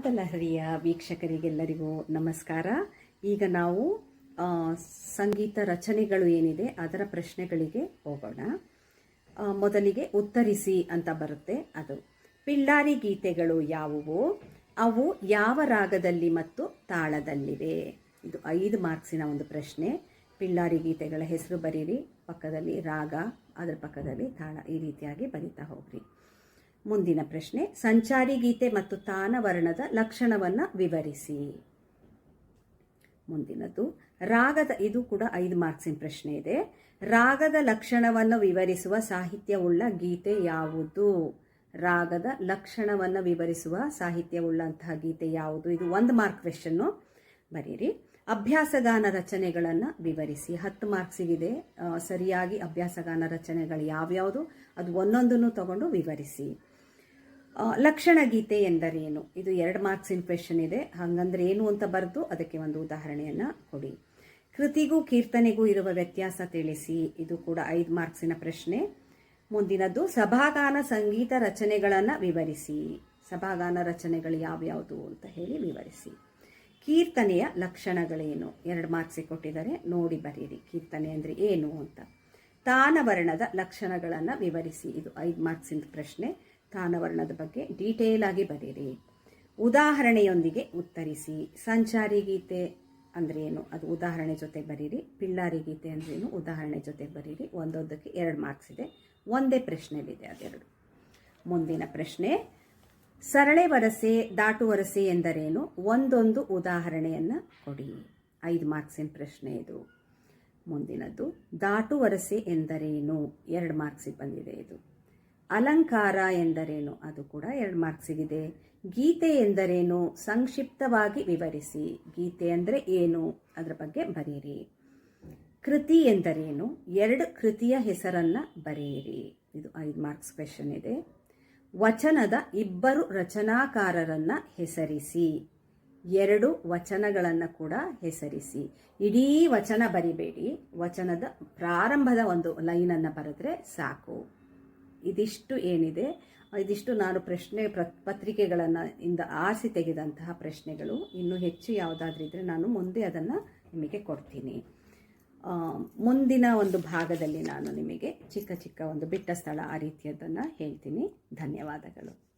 ನಾದಲಹರಿಯ ವೀಕ್ಷಕರಿಗೆಲ್ಲರಿಗೂ ನಮಸ್ಕಾರ. ಈಗ ನಾವು ಸಂಗೀತ ರಚನೆಗಳು ಏನಿದೆ ಅದರ ಪ್ರಶ್ನೆಗಳಿಗೆ ಹೋಗೋಣ. ಮೊದಲಿಗೆ ಉತ್ತರಿಸಿ ಅಂತ ಬರುತ್ತೆ ಅದು. ಪಿಳ್ಳಾರಿ ಗೀತೆಗಳು ಯಾವುವು? ಅವು ಯಾವ ರಾಗದಲ್ಲಿ ಮತ್ತು ತಾಳದಲ್ಲಿವೆ? ಇದು ಐದು ಮಾರ್ಕ್ಸಿನ ಒಂದು ಪ್ರಶ್ನೆ. ಪಿಳ್ಳಾರಿ ಗೀತೆಗಳ ಹೆಸರು ಬರೀರಿ, ಪಕ್ಕದಲ್ಲಿ ರಾಗ, ಅದರ ಪಕ್ಕದಲ್ಲಿ ತಾಳ, ಈ ರೀತಿಯಾಗಿ ಬರಿತಾ ಹೋಗ್ರಿ. ಮುಂದಿನ ಪ್ರಶ್ನೆ, ಸಂಚಾರಿ ಗೀತೆ ಮತ್ತು ತಾನವರ್ಣದ ಲಕ್ಷಣವನ್ನು ವಿವರಿಸಿ. ಮುಂದಿನದು, ರಾಗದ, ಇದು ಕೂಡ ಐದು ಮಾರ್ಕ್ಸಿನ ಪ್ರಶ್ನೆ ಇದೆ. ರಾಗದ ಲಕ್ಷಣವನ್ನು ವಿವರಿಸುವ ಸಾಹಿತ್ಯವುಳ್ಳ ಗೀತೆ ಯಾವುದು? ರಾಗದ ಲಕ್ಷಣವನ್ನು ವಿವರಿಸುವ ಸಾಹಿತ್ಯವುಳ್ಳಂತಹ ಗೀತೆ ಯಾವುದು? ಇದು ಒಂದು ಮಾರ್ಕ್ ಕ್ವೆಶನ್ನು ಬರೀರಿ. ಅಭ್ಯಾಸಗಾನ ರಚನೆಗಳನ್ನು ವಿವರಿಸಿ. ಹತ್ತು ಮಾರ್ಕ್ಸಿಗಿದೆ. ಸರಿಯಾಗಿ ಅಭ್ಯಾಸಗಾನ ರಚನೆಗಳು ಯಾವ್ಯಾವುದು? ಅದು ಒಂದೊಂದನ್ನು ತಗೊಂಡು ವಿವರಿಸಿ. ಲಕ್ಷಣ ಗೀತೆ ಎಂದರೇನು? ಇದು ಎರಡು ಮಾರ್ಕ್ಸಿನ ಕ್ವೆಶನ್ ಇದೆ. ಹಂಗಂದ್ರೆ ಏನು ಅಂತ ಬರೆದು ಅದಕ್ಕೆ ಒಂದು ಉದಾಹರಣೆಯನ್ನ ಕೊಡಿ. ಕೃತಿಗೂ ಕೀರ್ತನೆಗೂ ಇರುವ ವ್ಯತ್ಯಾಸ ತಿಳಿಸಿ. ಇದು ಕೂಡ ಐದು ಮಾರ್ಕ್ಸಿನ ಪ್ರಶ್ನೆ. ಮುಂದಿನದ್ದು, ಸಭಾಗಾನ ಸಂಗೀತ ರಚನೆಗಳನ್ನು ವಿವರಿಸಿ. ಸಭಾಗಾನ ರಚನೆಗಳು ಯಾವ್ಯಾವುದು ಅಂತ ಹೇಳಿ ವಿವರಿಸಿ. ಕೀರ್ತನೆಯ ಲಕ್ಷಣಗಳೇನು? ಎರಡು ಮಾರ್ಕ್ಸಿಗೆ ಕೊಟ್ಟಿದ್ದಾರೆ. ನೋಡಿ ಬರೀರಿ. ಕೀರ್ತನೆ ಅಂದರೆ ಏನು ಅಂತ. ತಾನವರ್ಣದ ಲಕ್ಷಣಗಳನ್ನು ವಿವರಿಸಿ. ಇದು ಐದು ಮಾರ್ಕ್ಸಿನ ಪ್ರಶ್ನೆ. ತಾನವರ್ಣದ ಬಗ್ಗೆ ಡೀಟೇಲ್ ಆಗಿ ಬರೀರಿ ಉದಾಹರಣೆಯೊಂದಿಗೆ ಉತ್ತರಿಸಿ. ಸಂಚಾರಿ ಗೀತೆ ಅಂದ್ರೆ ಏನು? ಅದು ಉದಾಹರಣೆ ಜೊತೆ ಬರೀರಿ. ಪಿಳ್ಳಾರಿ ಗೀತೆ ಅಂದ್ರೇನು ಉದಾಹರಣೆ ಜೊತೆ ಬರೀರಿ. ಒಂದೊಂದಕ್ಕೆ ಎರಡು ಮಾರ್ಕ್ಸ್ ಇದೆ. ಒಂದೇ ಪ್ರಶ್ನೆಯಲ್ಲಿದೆ ಅದೆರಡು. ಮುಂದಿನ ಪ್ರಶ್ನೆ. ಸರಳೆ ವರಸೆ, ದಾಟು ವರಸೆ ಎಂದರೇನು? ಒಂದೊಂದು ಉದಾಹರಣೆಯನ್ನು ಕೊಡಿ. ಐದು ಮಾರ್ಕ್ಸಿನ ಪ್ರಶ್ನೆ ಇದು. ಮುಂದಿನದ್ದು. ದಾಟು ವರಸೆ ಎಂದರೇನು? ಎರಡು ಮಾರ್ಕ್ಸಿಗೆ ಬಂದಿದೆ ಇದು. ಅಲಂಕಾರ ಎಂದರೇನು? ಅದು ಕೂಡ ಎರಡು ಮಾರ್ಕ್ಸಿಗಿದೆ ಗೀತೆ ಎಂದರೇನು? ಸಂಕ್ಷಿಪ್ತವಾಗಿ ವಿವರಿಸಿ. ಗೀತೆ ಅಂದರೆ ಏನು? ಅದರ ಬಗ್ಗೆ ಬರೆಯಿರಿ ಕೃತಿ ಎಂದರೇನು? ಎರಡು ಕೃತಿಯ ಹೆಸರನ್ನ ಬರೆಯಿರಿ. ಇದು ಐದು ಮಾರ್ಕ್ಸ್ ಕ್ವೆಶನ್ ಇದೆ. ವಚನದ ಇಬ್ಬರು ರಚನಾಕಾರರನ್ನು ಹೆಸರಿಸಿ. ಎರಡು ವಚನಗಳನ್ನು ಕೂಡ ಹೆಸರಿಸಿ. ಇಡೀ ವಚನ ಬರಿಬೇಡಿ. ವಚನದ ಪ್ರಾರಂಭದ ಒಂದು ಲೈನನ್ನು ಬರೆದ್ರೆ ಸಾಕು. ಇದಿಷ್ಟು ಏನಿದೆ, ಇದಿಷ್ಟು ನಾನು ಪ್ರಶ್ನೆ ಪ್ರ, ಪತ್ರಿಕೆಗಳನ್ನು ಇಂದ ಆರಿಸಿ ತೆಗೆದಂತಹ ಪ್ರಶ್ನೆಗಳು. ಇನ್ನೂ ಹೆಚ್ಚು ಯಾವುದಾದ್ರೂ ಇದ್ದರೆ ನಾನು ಮುಂದೆ ಅದನ್ನು ನಿಮಗೆ ಕೊಡ್ತೀನಿ. ಮುಂದಿನ ಒಂದು ಭಾಗದಲ್ಲಿ ನಾನು ನಿಮಗೆ ಚಿಕ್ಕ ಚಿಕ್ಕ ಒಂದು ಬಿಟ್ಟ ಸ್ಥಳ ಆ ರೀತಿಯದನ್ನು ಹೇಳ್ತೀನಿ. ಧನ್ಯವಾದಗಳು.